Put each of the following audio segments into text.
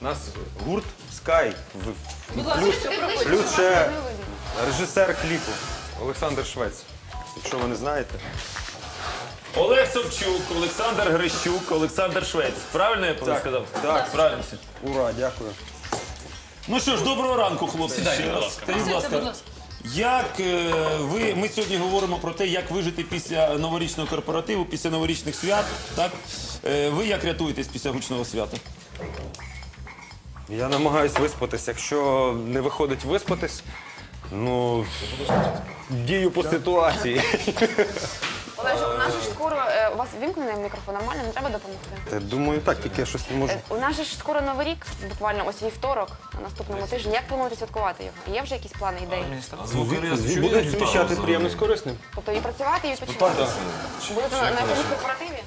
У нас гурт Sky. в- Будь ласка, Плюс, що проходить? плюс ще режисер кліпу Олександр Швець. Якщо ви не знаєте. Олег Собчук, Олександр Грищук, Олександр Швець. Правильно я Так, сказав? так. правильно. все. Ура, дякую. Ну що ж, доброго ранку, хлопці. Сідайте, Ще будь раз. ласка. Скажіть, будь ласка, ласка. як е, ви, ми сьогодні говоримо про те, як вижити після новорічного корпоративу, після новорічних свят. Так? Е, ви як рятуєтесь після гучного свята? Я намагаюсь виспатись. Якщо не виходить виспатись, ну дію по ситуації. Олеже, у нас же ж скоро е, у вас вімкнений мікрофон, нормально, не треба допомогти. Думаю, так, тільки я щось не можу. Е, У нас же ж скоро новий рік, буквально ось вівторок, на наступному тижні. Як плануєте святкувати його? Є вже якісь плани, ідеї? Будемо суміщати приємне з корисним. Тобто і працювати, і відпочивати? Будете на, на якомусь корпоративі?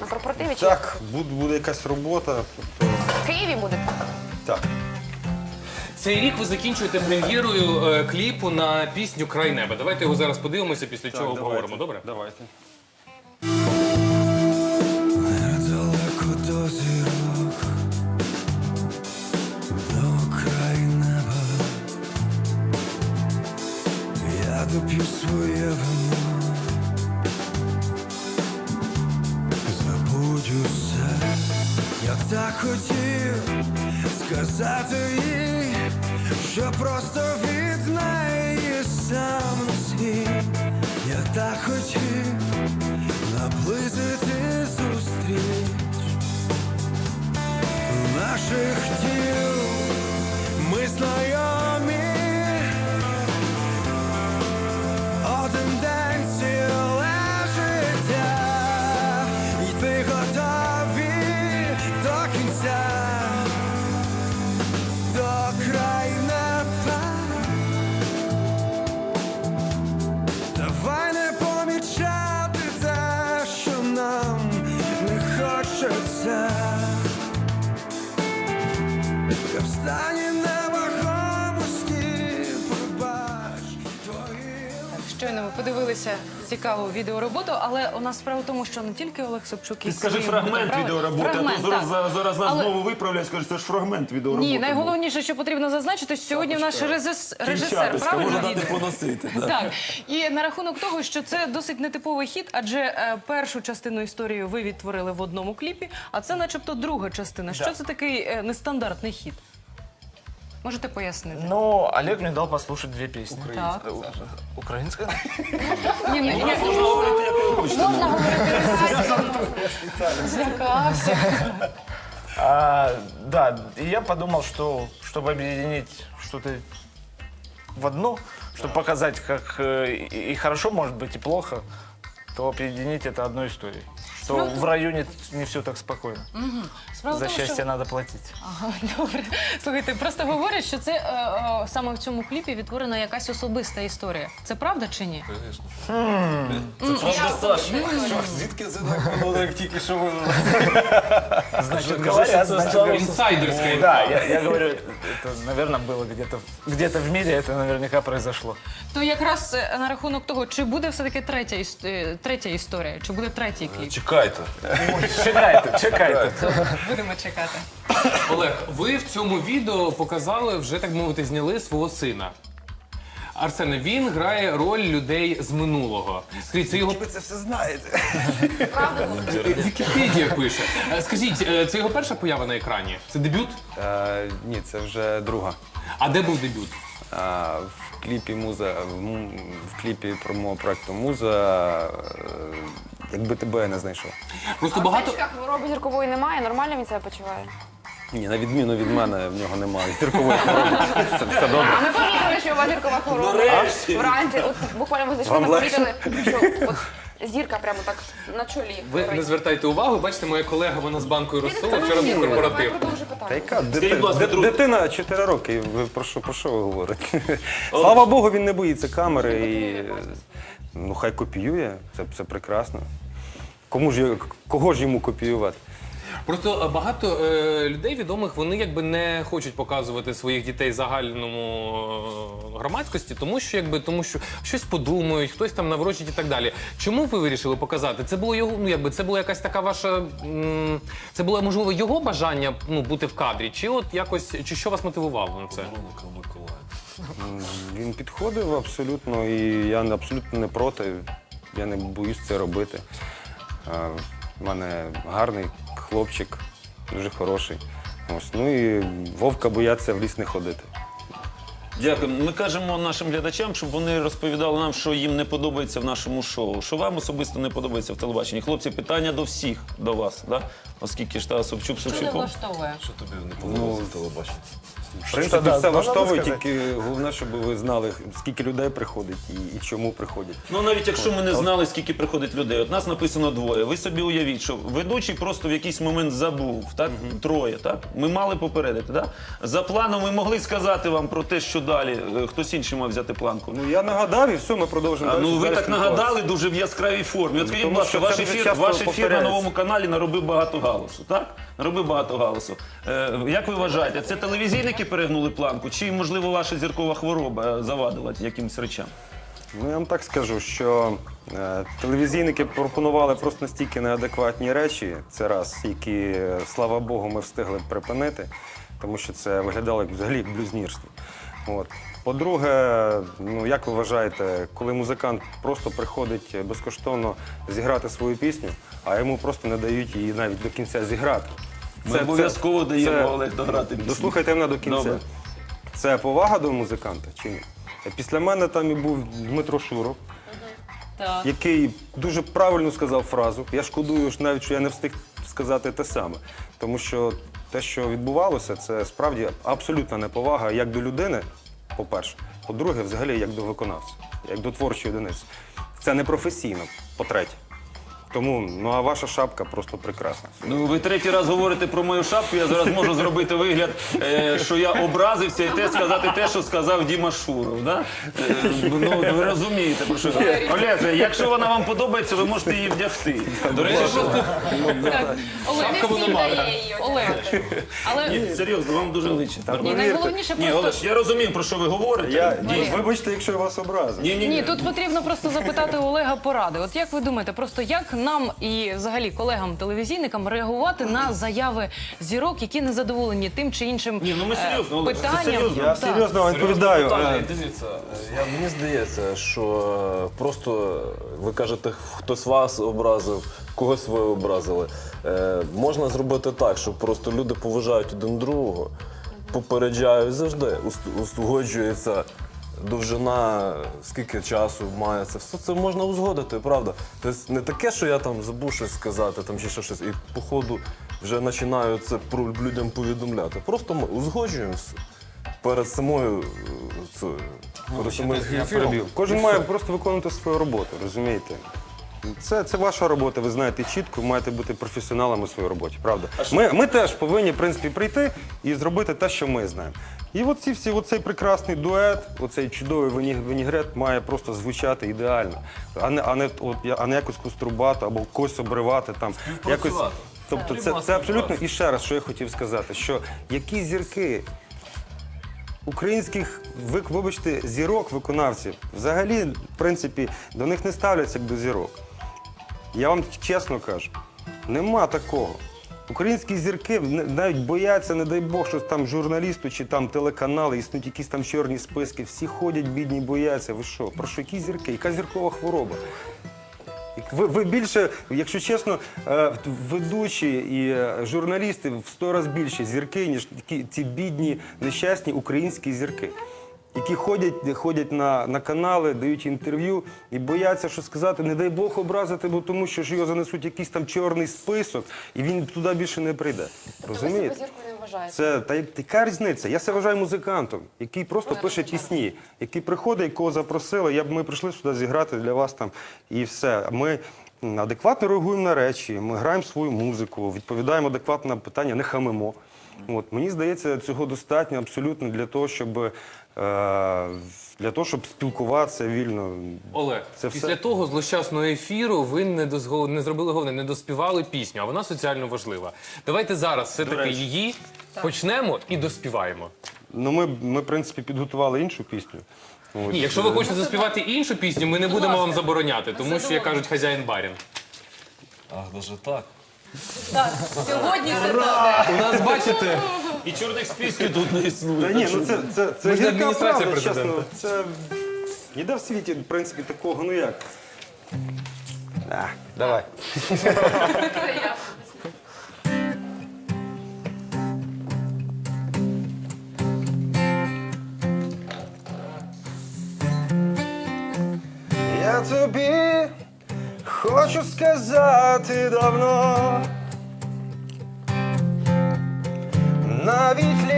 На корпоративі чи Так, буде, буде якась робота. в Києві будете? Так. Цей рік ви закінчуєте прем'єрою е, кліпу на пісню Край неба. Давайте його зараз подивимося, після чого обговоримо. Добре? Давайте. Недалеко до зірок, до край неба. Я доп'ю своє вино, забудь усе. Я так хотів сказати їй, що просто відзнає її сам світ. Я так хотів наблизити зустріч наших тіл. Хочеться. Я встані невагомості, пробач твої. Щойно ми подивилися цікаву відеороботу, але у нас справа в тому, що не тільки Олег Собчук Ти скажи своїм фрагмент буде, відеороботи, а Фрагмент, то зараз, так. зараз, нас Але- знову виправлять, скажуть, це ж фрагмент відеороботи. Ні, найголовніше, що потрібно зазначити, сьогодні наш режис- режисер, Кінчатиська, правильно можна дати відео? поносити. да. Так, і на рахунок того, що це досить нетиповий хід, адже е, першу частину історії ви відтворили в одному кліпі, а це, начебто, друга частина. Що це такий е, нестандартний хід? Можете пояснити? Ну, Олег мне дал послушать две песни. Так. Э, Украинская? Ні, ні, ні, Можна говорити, як ви хочете. можна говорити Злякався. А, да, и я подумал, что чтобы объединить что-то в одно, чтобы показать, как э, и и хорошо может быть, и плохо, то объединить это одной историей. Что в районе не все так спокойно. Справа в За тому, що- счастье надо платить. Ага, добре. Слухайте, просто говорять, що це е, е, саме в цьому кліпі відтворена якась особиста історія. Це правда чи ні? Звідки це так як тільки що ви Значит, говорят, значит, говорят. Інсайдерська Да, інфа. я, я говорю, это, наверное, было где-то где-то в мире, это наверняка произошло. То якраз е, на рахунок того, чи буде все-таки третя, іс- е, третя історія, чи буде третій кліп? Чекайте. Чекайте, чекайте. Будемо чекати. Олег, ви в цьому відео показали, вже так мовити, зняли свого сина. Арсене, він грає роль людей з минулого. Скажіть, це його ви це все знаєте? Вікіпедія пише. Е, Скажіть, е, це його перша поява на екрані? Це дебют? Е, ні, це вже друга. А де був дебют? Е, в кліпі муза в, м- в кліпі про мого проекту Муза. е, якби тебе я не знайшов. Просто багато. Хвороби зіркової немає, нормально він себе почуває. Ні, на відміну від мене в нього немає зіркової хвороби. Це все добре. А ми помітили, що у вас зіркова хвороба. Вранці, от буквально ми зайшли, Вам ми легше? помітили, що от зірка прямо так на чолі. Ви не горить. звертайте увагу, бачите, моя колега вона з банкою розсула вчора був корпоратив. Та яка дити- будь ласка, друг- дитина 4 роки. Ви про що, про що ви говорите? Слава Богу, він не боїться камери і ну хай копіює. Це, це прекрасно. Кому ж кого ж йому копіювати? Просто е, багато е, людей відомих вони якби не хочуть показувати своїх дітей загальному е, громадськості, тому що якби тому, що щось подумають, хтось там наврочить і так далі. Чому ви вирішили показати? Це було його, ну якби це була якась така ваша. м, Це було можливо його бажання ну бути в кадрі, чи от якось чи що вас мотивувало на це? Він підходив абсолютно, і я абсолютно не проти. Я не боюсь це робити. У мене гарний хлопчик, дуже хороший. Ось, ну і вовка бояться в ліс не ходити. Дякую. Ми кажемо нашим глядачам, щоб вони розповідали нам, що їм не подобається в нашому шоу. Що вам особисто не подобається в телебаченні. Хлопці, питання до всіх, до вас, да? Оскільки ж та Собчук Що не влаштовує? Ну, В принципі, да, все ну, влаштовує, сказати. тільки головне, щоб ви знали, скільки людей приходить і, і чому приходять. Ну навіть якщо ми не знали, скільки приходить людей, от нас написано двоє. Ви собі уявіть, що ведучий просто в якийсь момент забув, так троє. Так ми мали попередити. Так? За планом ми могли сказати вам про те, що далі е, хтось інший мав взяти планку. Ну я нагадав і все, ми продовжимо. А, далі ну ви так спілкуватися. нагадали дуже в яскравій формі. От скажіть, тому будь ласка, що ваш це ефір, часто ваш ефір на повторяється. новому каналі наробив багато галасу. Так? Наробив багато галасу. Е, як ви вважаєте, це телевізійники перегнули планку, чи можливо ваша зіркова хвороба е, завадила якимось речам? Ну, я вам так скажу, що е, телевізійники пропонували просто настільки неадекватні речі, це раз, які, слава Богу, ми встигли припинити, тому що це виглядало як взагалі блюзнірство. От. По-друге, ну як ви вважаєте, коли музикант просто приходить безкоштовно зіграти свою пісню, а йому просто не дають її навіть до кінця зіграти. Ми обов'язково даємо це- Олег дограти. пісню. Дослухайте мене до кінця. Добре. Це повага до музиканта чи ні? Після мене там і був Дмитро Шуров, Так. який дуже правильно сказав фразу. Я шкодую навіть, що я не встиг сказати те саме. Тому що те, що відбувалося, це справді абсолютна неповага як до людини, по-перше. По-друге, взагалі, як до виконавця, як до творчої одиниці. Це непрофесійно, по-третє. Тому, ну а ваша шапка просто прекрасна. Ну, ви третій раз говорите про мою шапку. Я зараз можу зробити вигляд, е, що я образився і те сказати те, що сказав Діма Шуров. Да? Е, ну, ви розумієте, про що я. Олеже, якщо вона вам подобається, ви можете її вдягти. До речі, просто Так, Олег, Шапка вона мала. Олег, але Ні, серйозно, вам дуже личить. ні, найголовніше Ні, просто. Олеж, я розумію, про що ви говорите. Я, Дійсно. вибачте, якщо я вас образив. Ні, ні, Ні, ні. тут потрібно просто запитати у Олега поради. От як ви думаєте, просто як нам і взагалі колегам-телевізійникам реагувати на заяви зірок, які не задоволені тим чи іншим Ні, ну ми е, серйозно, Олег, це питанням? серйозно. Я Так. серйозно відповідаю. Е, дивіться, я, мені здається, що просто ви кажете, хтось вас образив, когось ви образили. Е, можна зробити так, що просто люди поважають один другого, попереджають завжди, ус- узгоджується довжина, скільки часу має це. Все це можна узгодити, правда. Тобто не таке, що я там забув щось сказати, там чи ще щось, і по ходу вже починаю це про людям повідомляти. Просто ми узгоджуємося перед самою е, цею. Перед самою Я ефіром. Кожен має просто виконувати свою роботу, розумієте? Це, це ваша робота, ви знаєте чітко, ви маєте бути професіоналами у своїй роботі, правда? Ми, ми теж повинні, в принципі, прийти і зробити те, що ми знаємо. І от ці всі, оцей прекрасний дует, оцей чудовий вині- вінігрет має просто звучати ідеально, а не, а не, от, я- а не якось кострубати або когось обривати там. Якось, тобто це, це абсолютно і ще раз, що я хотів сказати, що які зірки українських ви- вибачте, зірок виконавців взагалі, в принципі, до них не ставляться як до зірок. Я вам чесно кажу, нема такого. Українські зірки навіть бояться, не дай Бог, що там журналісту чи там телеканали, існують якісь там чорні списки. Всі ходять, бідні, бояться. Ви що? Про що які зірки? Яка зіркова хвороба? Ви, ви більше, якщо чесно, е, ведучі і е, журналісти в сто разів більше зірки, ніж ці бідні, нещасні українські зірки, які ходять, ходять на, на канали, дають інтерв'ю і бояться, що сказати, не дай Бог образити, бо тому що ж його занесуть якийсь там чорний список, і він туди більше не прийде. Тобто ви Розумієте? себе зіркою не вважаєте? Це та як- яка різниця? Я себе вважаю музикантом, який просто пише пісні, який приходить, кого запросили. Я б ми прийшли сюди зіграти для вас там і все. Ми м, адекватно реагуємо на речі, ми граємо свою музику, відповідаємо адекватно на питання, не хамимо. От мені здається, цього достатньо абсолютно для того, щоб для того, щоб спілкуватися вільно. Олег, Це після все? того злощасного ефіру ви не, дозго... не зробили головне, не доспівали пісню, а вона соціально важлива. Давайте зараз все-таки її почнемо і доспіваємо. Ну, ми, ми, в принципі, підготували іншу пісню. От, Ні, якщо ви е, хочете заспівати іншу пісню, ми не будемо вам забороняти, тому що, як кажуть, хазяїн барін. Ах, даже так. Так, сьогодні це так. У нас, бачите, І чорних списків тут не існує. Та ні, ну це, це, це Ми гірка адміністрація правда, чесно. Це ніде в світі, в принципі, такого, ну як. А, давай. Я тобі хочу сказати давно. love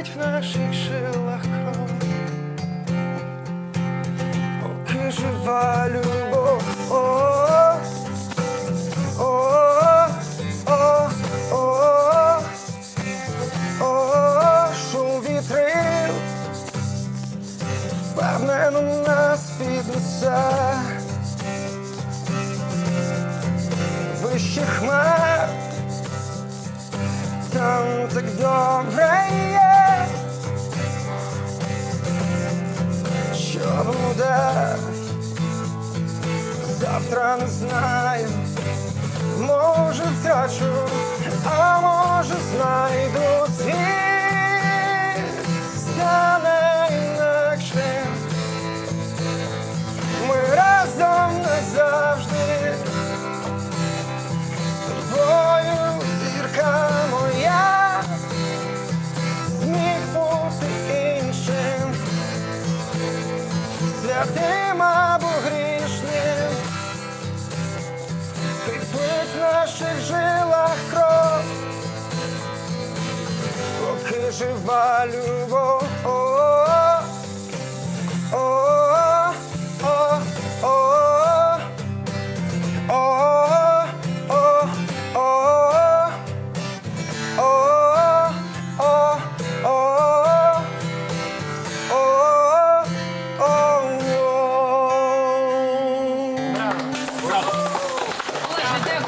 кипить в наших жилах кров, поки жива любов. О, о, о, о, о, шум вітрил впевнено нас піднесе вище хмар, там так добре буде, завтра не знаю. Може втрачу, а може знайду світ буде жива любов.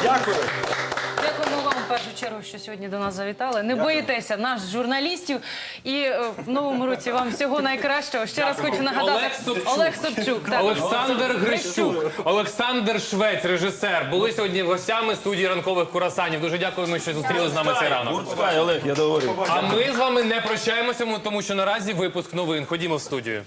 Дякую. Першу чергу, що сьогодні до нас завітали. Не боїтеся нас, журналістів. І е, в новому році вам всього найкращого. Ще раз хочу нагадати. Олег Собчук. Олег Собчук. так. Олександр Грищук, Олександр Швець, режисер, були сьогодні гостями студії ранкових курасанів. Дуже дякуємо, що зустріли з нами цей ранок. Гурцкай, Олег, я говорю. А ми з вами не прощаємося, тому що наразі випуск новин. Ходімо в студію.